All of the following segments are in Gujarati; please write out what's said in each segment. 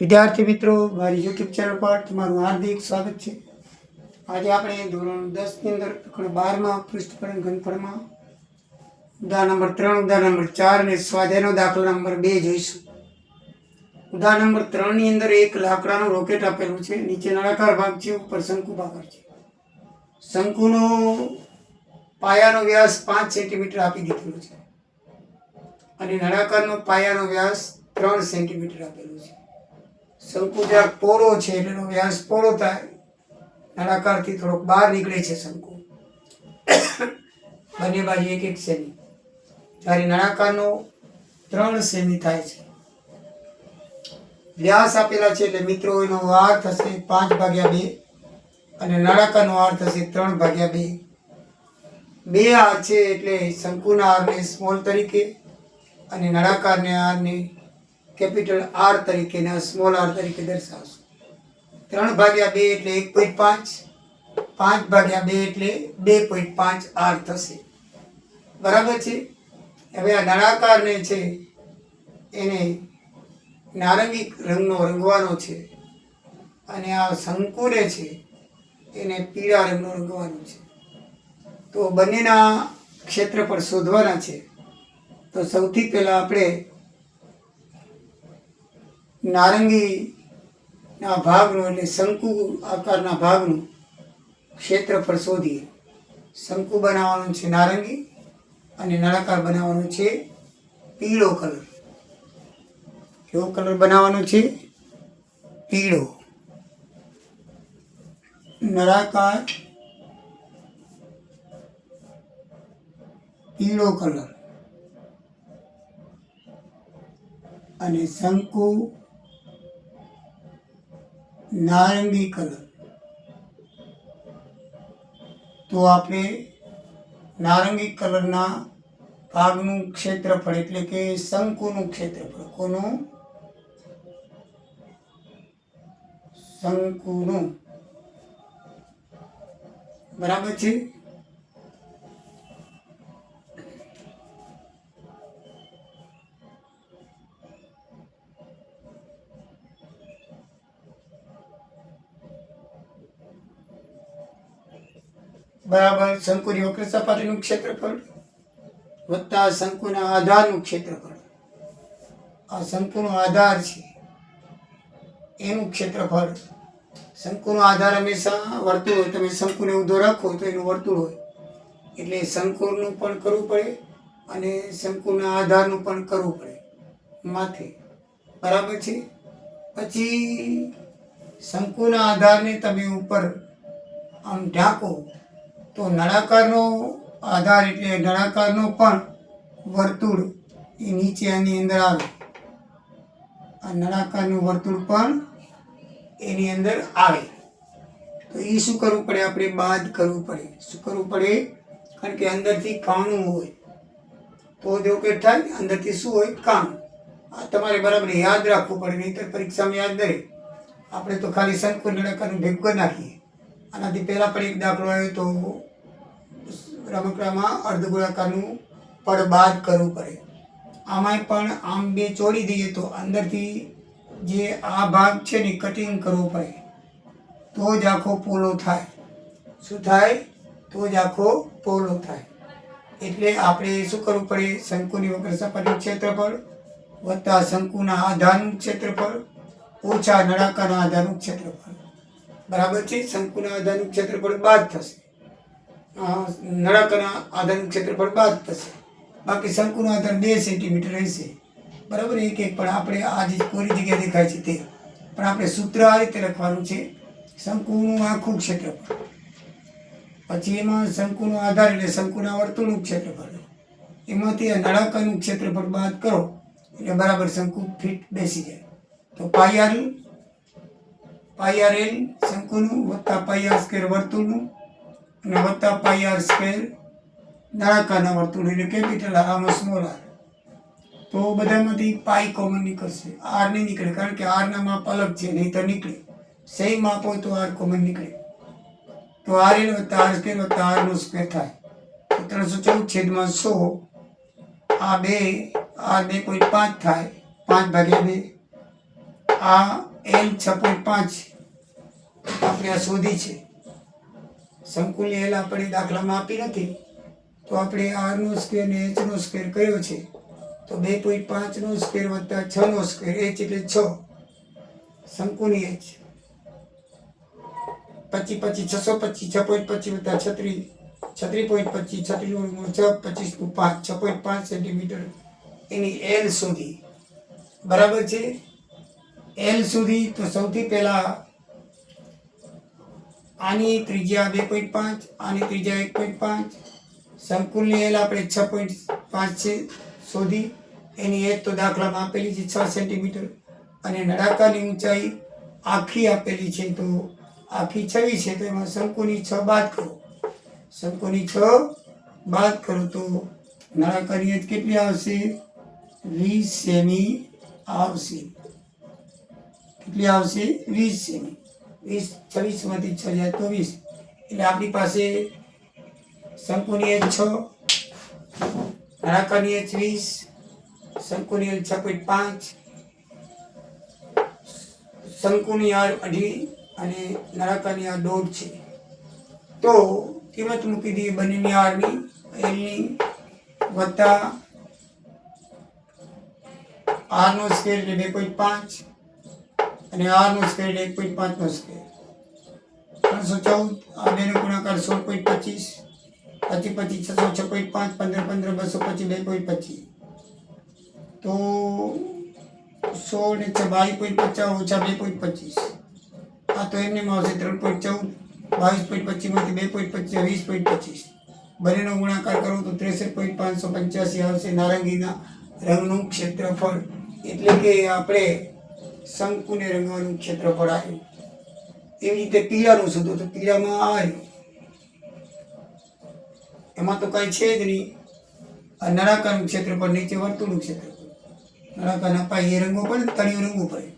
વિદ્યાર્થી મિત્રો, મારી યુટ્યુબ ચેનલ પર તમારું હાર્દિક સ્વાગત છે. આજે આપણે ધોરણ દસની અંદર પ્રકરણ બારમાં પૃષ્ઠફળ ઘનફળમાં ઉદાહરણ નંબર ત્રણ, ઉદાહરણ નંબર ચાર અને સ્વાધ્યાયનો દાખલો નંબર બે જોઈશું. ઉદાહરણ નંબર ત્રણની અંદર એક લાકડાનું રોકેટ આપેલું છે. નીચે નળાકાર ભાગ છે, ઉપર શંકુ ભાગ છે. શંકુનો પાયાનો વ્યાસ પાંચ સેન્ટીમીટર આપી દીધેલો છે. અને નળાકારનો પાયાનો વ્યાસ ત્રણ સેન્ટીમીટર આપેલો છે. શંકુ જરાક પહોળો છે એટલે એનો વ્યાસ પોરો થાય નળાકારથી થોડોક બહાર નીકળે છે શંકુ. બંને બાજુ એક એક સેમી. જ્યારે નળાકારનો ત્રણ સેમી થાય છે. વ્યાસ આપેલા છે એટલે મિત્રો, એનો વાર થશે પાંચ ભાગ્યા બે અને નળાકારનો આર થશે ત્રણ ભાગ્યા બે. બે હાર છે એટલે શંકુના હારને સ્મોલ તરીકે અને નળાકારને આરને કેપિટલ આર તરીકે ને સ્મોલ આર તરીકે દર્શાવશું. ત્રણ ભાગ્યા બે એટલે એક પોઈન્ટ પાંચ પાંચ ભાગ્યા બે એટલે બે પોઈન્ટ પાંચ આર થશે. બરાબર છે? હવે આ નળાકારને છે, એને નારંગી રંગનો રંગવાનો છે અને આ શંકુને છે, એને પીળા રંગનો રંગવાનો છે. તો બંનેના ક્ષેત્રફળ શોધવાના છે. તો સૌથી પહેલાં આપણે નારંગીના ભાગનું એટલે શંકુ આકારના ભાગનું ક્ષેત્રફળ શોધીએ. શંકુ બનાવવાનું છે નારંગી અને નળાકાર બનાવવાનું છે પીળો કલર. કેવો કલર બનાવવાનો છે? પીળો. નળાકાર પીળો કલર. અને શંકુ નારંગી કલર તો આપણે નારંગી કલરના ભાગનું ક્ષેત્રફળ એટલે કે શંકુનું ક્ષેત્રફળ કોનું શંકુનું બરાબર છે બરાબર શંકુની વક્ર સપાટીનું ક્ષેત્રફળ વત્તા શંકુના આધારનું ક્ષેત્રફળ. આ શંકુનો આધાર છે. એનું ક્ષેત્રફળ. શંકુનો આધાર હંમેશા વર્તુળ હોય. તમે શંકુને ઊંધો રાખો તો એનું વર્તુળ હોય. એટલે શંકુનું પણ કરવું પડે અને શંકુના આધારનું પણ કરવું પડે. માથે. બરાબર છે? પછી શંકુના આધારને તમે ઉપર આમ ઢાંકો. તો નળાકારનો આધાર એટલે નળાકારનો પણ વર્તુળ એ નીચે આની અંદર આવે. આ નળાકારનું વર્તુળ પણ એની અંદર આવે. તો એ શું કરવું પડે? આપણે બાદ કરવું પડે. શું કરવું પડે? કારણ કે અંદરથી કાણું હોય. તો જો કે થાય. અંદરથી શું હોય? કાણું. આ તમારે બરાબર યાદ રાખવું પડે. નહીંતર પરીક્ષામાં યાદ રહે. આપણે તો ખાલી શંકુ નળાકારનું ભેગું નાખીએ. આનાથી પહેલાં પણ એક દાખલો આવ્યો તો રમકડામાં અર્ધગોળાકારનું પડ બાદ કરવું પડે. આમાંય પણ આમ બે ચોડી દઈએ તો અંદરથી જે આ ભાગ છે ને કટિંગ કરવું પડે. તો જ આખો પોલો થાય. શું થાય? તો જ આખો પોલો થાય. એટલે આપણે શું કરવું પડે? શંકુની વક્ર સપાટી ક્ષેત્રફળ વત્તા શંકુના આધારનું ક્ષેત્રફળ ઓછા નળાકારના આધારનું ક્ષેત્રફળ. બરાબર છે? શંકુના આધારનું ક્ષેત્રફળ બાદ થશે. નળાકના આધારનું ક્ષેત્રફળ બાદ થશે. બાકી શંકુનો આધાર બે સેન્ટીમીટર રહેશે. બરાબર? એક એક પણ આપણે આ જે કોરી જગ્યા દેખાય છે તે. પણ આપણે સૂત્ર આ રીતે લખવાનું છે શંકુનું આખું ક્ષેત્રફળ. પછી એમાં શંકુનો આધાર એટલે શંકુના વર્તુળનું ક્ષેત્રફળ. એમાંથી આ નળાકારનું ક્ષેત્રફળ બાદ કરો. એટલે બરાબર શંકુ ફીટ બેસી જાય. તો પાયાર પાયાર એલ શંકુનું, વત્તા પાયાર સ્કેર વર્તુળનું અને વત્તા પાયાર સ્કેર નળાકારના વર્તુળ એટલે કેપિટલ આર આમાં સ્મોલ આર તો બધામાંથી પાઈ કોમન નીકળશે. આર નહીં નીકળે, કારણ કે આરના માપ અલગ છે, નહીં તો નીકળે. સેમ માપ હોય તો આર કોમન નીકળે. તો આર એલ વત્તા આર સ્કેર વત્તા આરનો સ્કેર થાય. તો ત્રણસો ચૌદ છેદમાં સો, આ બે આ બે પોઈન્ટ પાંચ થાય. પાંચ ભાગ્યા બે. આ એલ છ પોઈન્ટ પાંચ. આપણે આ શોધી છે. સંકુલની એલ આપણે દાખલામાં આપી નથી. તો આપણે આરનો સ્ક્વેર ને એચનો સ્ક્વેર કયો છે. તો બે પોઈન્ટ પાંચનો સ્ક્વેર વત્તા છનો સ્ક્વેર, એચ એટલે છ. શંકુની એચ. પચીસ પચીસ છસો પચીસ છ પોઈન્ટ પચીસ વત્તા છત્રીસ છત્રીસ પોઈન્ટ પચીસ છત્રીસ ગુણ્યા છ પચીસનું પાંચ, છ પોઈન્ટ પાંચ સેન્ટીમીટર. એની એલ સુધી. બરાબર છે? એલ સુધી તો સૌથી પહેલા આની ત્રિજ્યા બે પોઈન્ટ પાંચ, આની ત્રિજ્યા એક પોઈન્ટ પાંચ. સંકુલની એલ આપણે છ પોઈન્ટ પાંચ છે શોધી. એની એજ તો દાખલામાં આપેલી છે છ સેન્ટીમીટર. અને નળાકારની ઊંચાઈ આખી આપેલી છે તો આખી છવી છે તો એમાં શંકુની છ બાદ કરો. શંકુની છ બાદ કરો તો નળાકારની એજ કેટલી આવશે? વીસ સેમી આવશે. કેટલી આવશે? વીસ સેમી. વીસ છવ્વીસમાંથી છ હજાર ચોવીસ. એટલે આપણી પાસે શંકુની એજ છ નળાકારની એજ વીસ, શંકુની એજ છ પોઈન્ટ પાંચ, શંકુની આર અઢી અને નરાકાની આર દોઢ છે. તો કિંમત મૂકી દઈએ બંનેની આરની, એલની વત્તા આરનો સ્કેર એટલે બે પોઈન્ટ પાંચ અને આરનો સ્કેર એક પોઈન્ટ પાંચનો સ્કેર ત્રણસો ચૌદ આ બેનો ગુણાકાર સોળ પોઈન્ટ પચીસ પચીસ પચીસ છસો છ પોઈન્ટ પાંચ પંદર પંદર, બસો પચીસ, બે પોઈન્ટ પચીસ. તો સોળ ને છ, બાવીસ પોઈન્ટ પચાસ ઓછા બે પોઈન્ટ પચીસ. આ તો એમને આવશે ત્રણ પોઈન્ટ ચૌદ, બાવીસ પોઈન્ટ પચીસમાંથી બે પોઈન્ટ પચીસ, વીસ પોઈન્ટ પચીસ. બંનેનો ગુણાકાર કરો તો ત્રેસઠ પોઈન્ટ પાંચસો પંચ્યાસી આવશે નારંગીના રંગનું ક્ષેત્રફળ. એટલે કે આપણે શંકુને રંગવાનું ક્ષેત્રફળ આવ્યું એવી રીતે પીળાનું શોધો તો પીળામાં આવ્યું એમાં તો કાંઈ છે જ નહીં. આ નળાકારનું ક્ષેત્રફળ નીચે વર્તુળનું ક્ષેત્રફળ નળાકારના એ રંગો પડે ને તળિયું રંગવું પડે.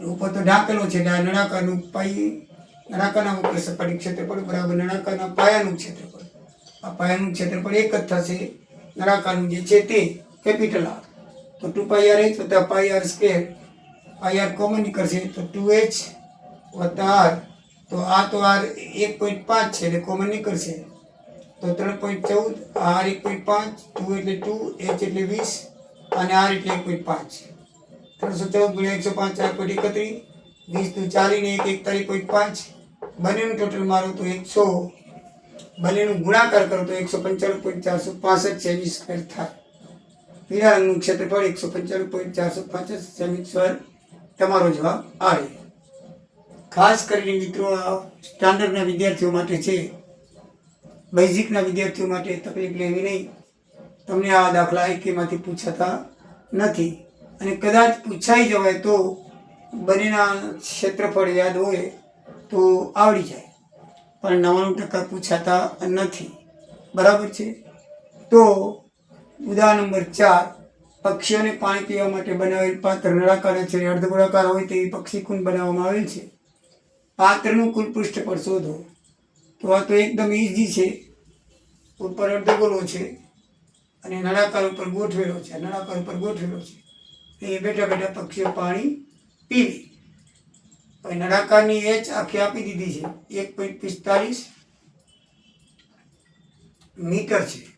ઉપર તો ઢાંકેલો છે એટલે આ નળાકારનું પાઈ નળાકારના ઉપર સપાટી ક્ષેત્રફળ બરાબર નળાકારના પાયાનું ક્ષેત્રફળ આ પાયાનું ક્ષેત્રફળ એક જ થશે. નળાકારનું જે છે તે કેપિટલ આર તો ટુ પાઈ આર એચ વત્તા pi R square pi R common નીકળશે તો ટુ એચ વત્તા આર તો આ તો આર એક પોઈન્ટ પાંચ છે, એટલે કોમન નીકળશે તો ત્રણ પોઈન્ટ ચૌદ, આર એક પોઈન્ટ પાંચ, ટુ એટલે ટુ, એચ એટલે વીસ, અને આર એટલે એક પોઈન્ટ પાંચ. ત્રણસો ચૌદ ગુણ્યા એકસો પાંચ ચાર પોઈન્ટ એકત્રીસ, વીસ તો ચાલીને એક એકતાલીસ પોઈન્ટ પાંચ. બંનેનું ટોટલ મારો તો એકસો, બંનેનું ગુણાકાર કરો તો એકસો પંચાણું પોઈન્ટ ચારસો પાસઠ સેમી સ્ક્વેર થાય. પીળા રંગનું ક્ષેત્રફળ એકસો પંચાણું પોઈન્ટ ચારસો પાસઠ સેમી સ્ક્વેર તમારો જવાબ આવે. ખાસ કરીને મિત્રો, આ સ્ટાન્ડર્ડના વિદ્યાર્થીઓ માટે છે. બેઝિકના વિદ્યાર્થીઓ માટે તકલીફ લેવી નહીં. તમને આ દાખલા આઈકેમાંથી પૂછાતા નથી. અને કદાચ પૂછાઈ જવાય તો બંનેના ક્ષેત્રફળ યાદ હોય તો આવડી જાય. પણ નવ્વાણું ટકા પૂછાતા નથી. બરાબર છે? તો ઉદાહરણ નંબર ચાર પક્ષીઓને પાણી પીવા માટે બનાવેલ પાત્ર નળાકાર છે, અર્ધગોળાકાર હોય તેવી પક્ષી કુંડ બનાવવામાં આવેલ છે. પાત્રનું કુલ પૃષ્ઠ પર શોધો. તો આ તો એકદમ ઇઝી છે. ઉપર અર્ધગોળો છે અને નળાકાર ઉપર ગોઠવેલો છે, નળાકાર ઉપર ગોઠવેલો છે. એ બેઠા બેઠા પક્ષીઓ પાણી પીવી. હવે નળાકારની એચ આખી આપી દીધી છે. એક પોઈન્ટ પિસ્તાલીસ મીટર છે.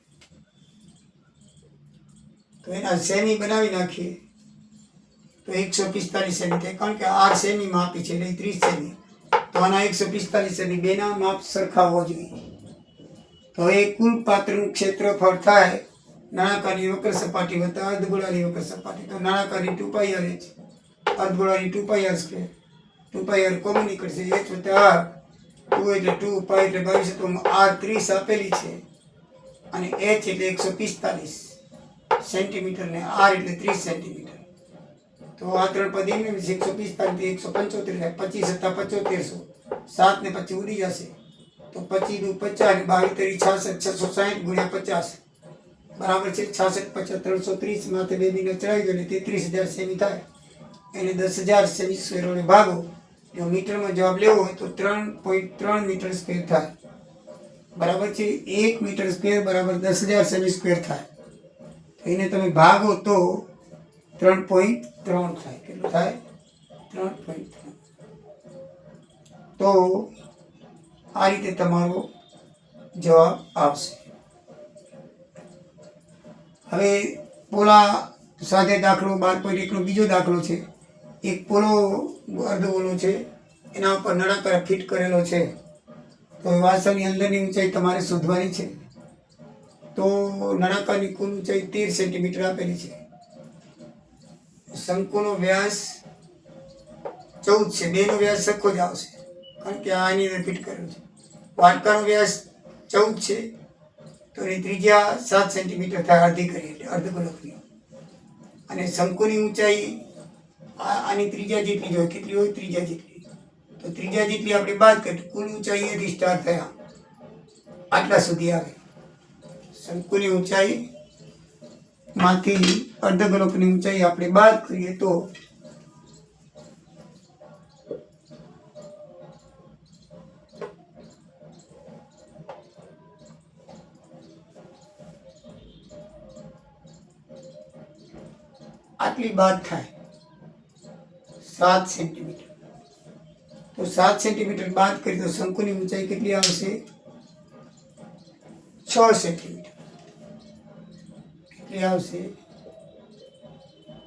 તો એના સેમી બનાવી નાખીએ. તો એકસો પિસ્તાલીસ સેમી થાય. કારણ કે આર સેમીમાં આપી છે, એટલે ત્રીસ સેમી. તો આના એકસો પિસ્તાલીસ સેમી બેના માપ સરખા હોવા જોઈએ. તો એ કુલ પાત્રનું ક્ષેત્રફળ થાય નાણાકારની વક્ર સપાટી વત્તા અર્ધગોળાની વક્ર સપાટી. તો નાણાકારની two pi R H. અર્ધગોળાની two pi R square. Two pi R common નીકળશે એચ વત્તા આર. ટુ એટલે ટુ, પાઈ એટલે બાવીસ. આર ત્રીસ આપેલી છે. અને એચ એટલે એકસો પિસ્તાલીસ. સેન્ટીમીટર ને આર એટલે ત્રીસ સેન્ટીમીટર. તો આ ત્રણ પદ એમ એમ છે એકસો પિસ્તાલીસ એકસો પંચોતેર થાય, પચીસ હતા પંચોતેરસો સાત ને પછી ઉડી જશે. તો પચીસ દુ પચાસ ને બાવીસ તરી છાસઠ, છસો સાહીઠ ગુણ્યા પચાસ. બરાબર છે? છાસઠ, પચાસ, ત્રણસો ત્રીસ, માથે બે મહિને ચડાવી દો ને તેત્રીસ હજાર સેમી થાય. એને દસ હજાર સેમી સ્ક્વેરોને ભાગો. જો મીટરમાં જવાબ લેવો હોય તો ત્રણ પોઈન્ટ ત્રણ મીટર સ્ક્વેર થાય. બરાબર છે? એક મીટર સ્ક્વેર બરાબર દસ હજાર સેમી સ્ક્વેર થાય. એને તમે ભાગો તો ત્રણ પોઈન્ટ ત્રણ થાય. કેટલું થાય? ત્રણ પોઈન્ટ ત્રણ. તો આ રીતે તમારો જવાબ આવશે. હવે પોલા સાથે દાખલો બાર પોઈન્ટ એકનો બીજો દાખલો છે. એક પોલો અર્ધગોળો છે. એના ઉપર નળાકાર ફિટ કરેલો છે. તો વાસણની અંદરની ઊંચાઈ તમારે શોધવાની છે. તો નળાકારની કુલ ઊંચાઈ તેર સેન્ટીમીટર આપેલી છે. શંકુનો વ્યાસ ચૌદ છે. બેનો વ્યાસ સરખો જ આવશે. કારણ કે આની ફિટ કર્યો છે. વાટકાનો વ્યાસ ચૌદ છે. તો એની ત્રિજ્યા સાત સેન્ટીમીટર થાય અડધી કરી એટલે અર્ધ ગોલકની અને શંકુની ઊંચાઈ આની ત્રિજ્યા જેટલી હોય, કેટલી હોય? ત્રિજ્યા જેટલી. તો ત્રિજ્યા જેટલી આપણે બાદ કરી કુલ ઊંચાઈ એ રિસ્ટાર થયા આટલા સુધી આવે. શંકુની ઊંચાઈ માંથી અર્ધગોલકની ઊંચાઈ આપણે બાદ કરીએ તો આટલી બાદ થાય. સાત સેન્ટીમીટર તો સાત સેન્ટીમીટર બાદ કરીએ તો શંકુની ઊંચાઈ કેટલી આવશે? છ સેન્ટીમીટર કેટલી આવશે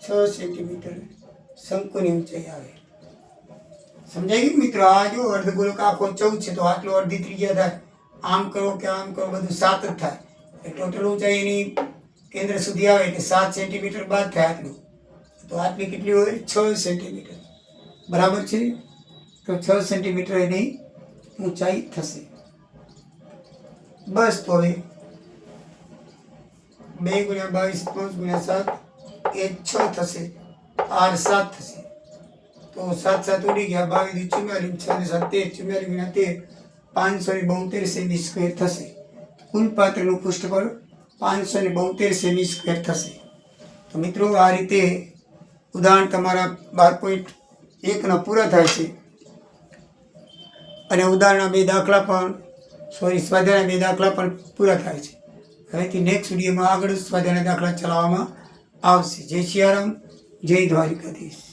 છ સેન્ટીમીટર શંકુની ઊંચાઈ આવે. સમજાઈ ગયું મિત્રો? આ જો અર્ધગોળક આખો ચૌદ છે, તો આટલો અડધી ત્રિજ્યા થાય. આમ કરો કે આમ કરો, બધું સાત જ થાય. એટલે ટોટલ ઊંચાઈ એની કેન્દ્ર સુધી આવે, એટલે સાત સેન્ટીમીટર બાદ થાય આટલું. તો આટલી કેટલી હોય? છ સેન્ટીમીટર. બરાબર છે? તો છ સેન્ટીમીટર એની ઊંચાઈ થશે. બસ તો હવે બે ગુણ્યા બાવીસ, પાંચ ગુણ્યા સાત એ છ થશે. આર સાત થશે. તો સાત સાત ઉડી ગયા. બાવીસ ચુમ્યાલીસ છ ને સાત, તેર, ચુમ્માલીસ ગુણ્યા તેર, પાંચસો ને બોતેર સેમી સ્ક્વેર થશે. કુલ પાત્રનું પૃષ્ઠફળ પાંચસો ને બોતેર સેમી સ્ક્વેર થશે. તો મિત્રો, આ રીતે ઉદાહરણ તમારા બાર પોઈન્ટ એકના પૂરા થાય છે. અને ઉદાહરણના બે દાખલા પણ સોરી સ્વાધ્યાયના બે દાખલા પણ પૂરા થાય છે. હવેથી નેક્સ્ટ વિડીયોમાં આગળ સ્વાધ્યાયના દાખલા ચલાવવામાં આવશે. જય સિયારામ જય દ્વારિકાધીશ.